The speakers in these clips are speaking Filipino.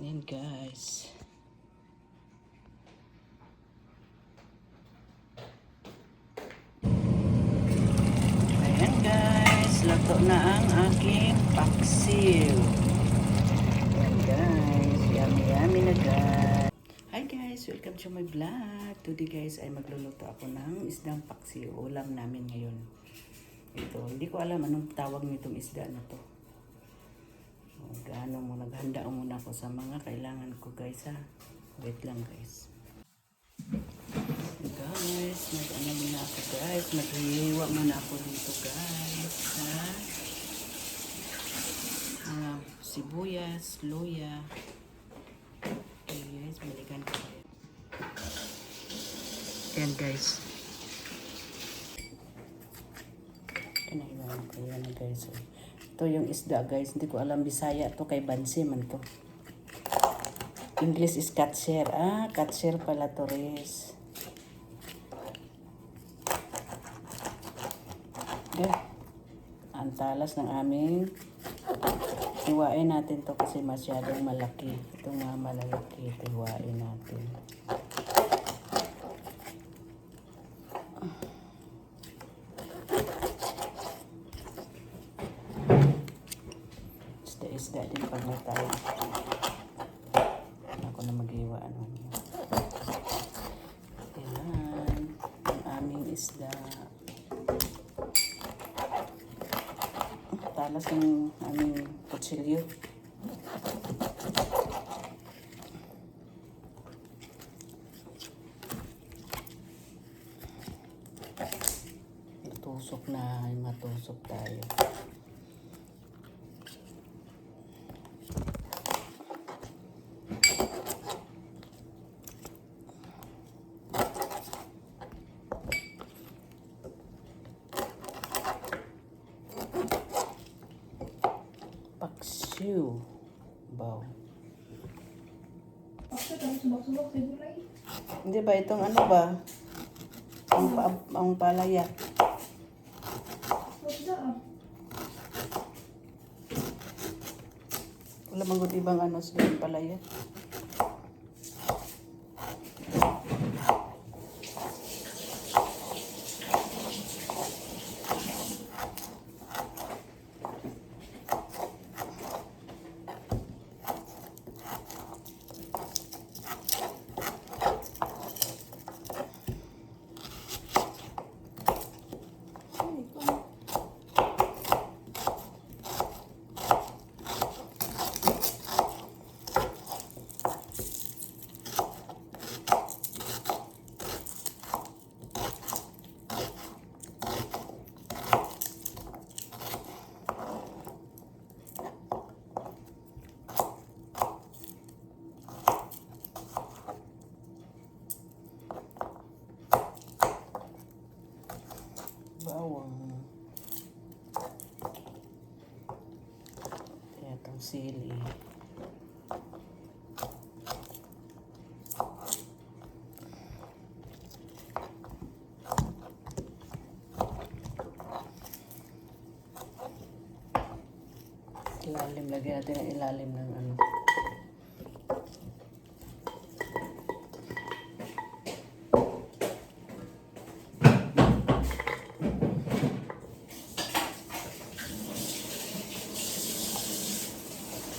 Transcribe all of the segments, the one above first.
Ayan guys. Ayan guys, lato na ang aking paksiw. Ayan guys, yummy yummy na guys. Hi guys, welcome to my vlog. Today guys ay magluluto ako ng isdang paksiw. Ulam namin ngayon. Ito, hindi ko alam anong tawag nitong isda na to. Gaano mo, naghanda muna ako sa mga kailangan ko guys ha. Wait lang guys. Guys, nag-ano muna ako guys. Naghihiwa muna ako dito guys. Ha? Ah, sibuyas, luya. Okay guys, balikan ko. Ayan guys. Kinaiwan ko yan guys. oh. Ito yung isda guys. Hindi ko alam Bisaya to kay Bansi man to. English is catcher. Ah, catcher pala to res. Okay. Ang talas ng aming hiwain natin to kasi masyadong malaki. Itong mga malalaki. Ito hiwain natin. Tayo. Ako na mag-iwa. Ano. Ayan. Ang aming isda. Talas ng aming kutsilyo. Matusok na. Matusok tayo. Sa gulay? Hindi ba itong ano ba? Ang, pa, ang palaya. That? Wala magod ibang ano sa palaya. Ay, ikaw. Bawang. Kaya itong sili. Ilalim, lagyan natin ang ilalim ng ano.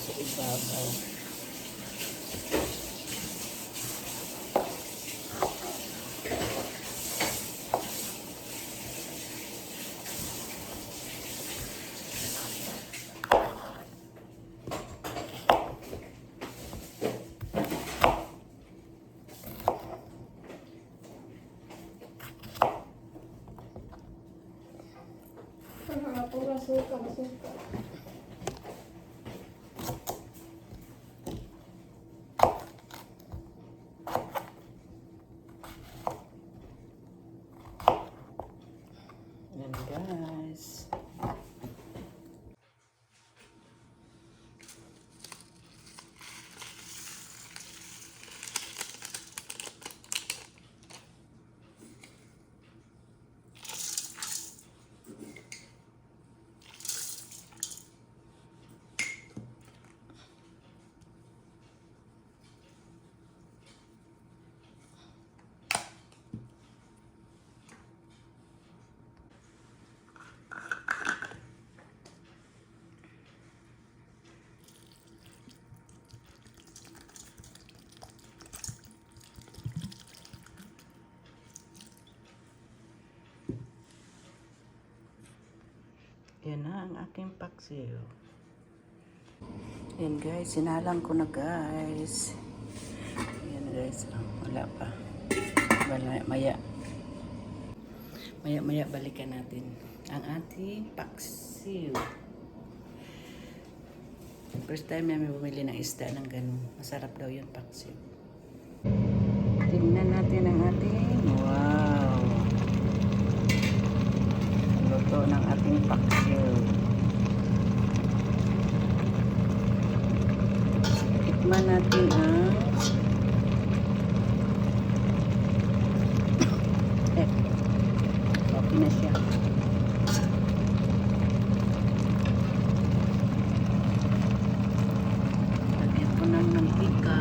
sa ibabaw. Ang pura Yan na ang aking paksiw. Yan guys, sinalang ko na guys. Yan guys, oh, wala pa. Wala, maya. Maya maya balikan natin ang ating paksiw. First time namin bumili ng isda ng ganun. Masarap daw yun paksiw. Tingnan natin ang ating wow. Luto ng ating paksiw. Tikman natin ang eh, okay na siya. Lagyan ko ng mantika.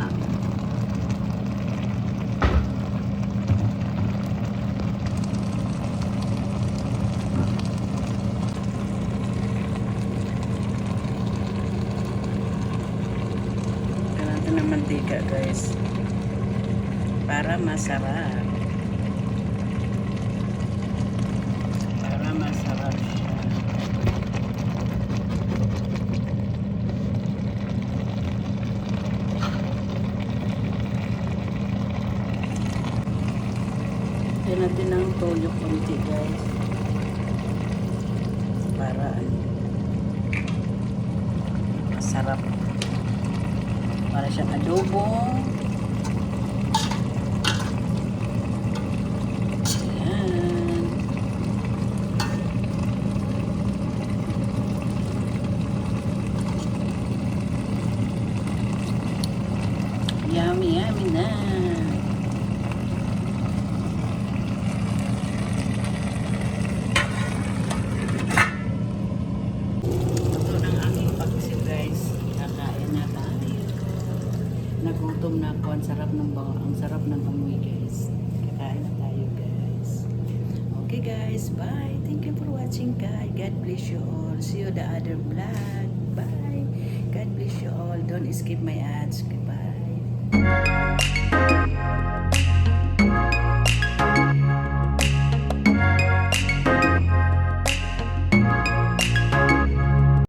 Lagyan natin ng mantika guys. Para masarap. Para masarap siya. Lagyan natin ng toyo konti guys. Para ano. Para siyang adobo. Ayan. Yummy, yummy na. Ito ng aking paksiw guys. Kakain na tayo. Nagutom na ako. Ang sarap ng bang ang sarap ng amoy guys. Kakain na tayo guys. Okay guys, bye. Thank you for watching guys. God bless you all. See you the other vlog. Bye. God bless you all. Don't skip my ads. Goodbye.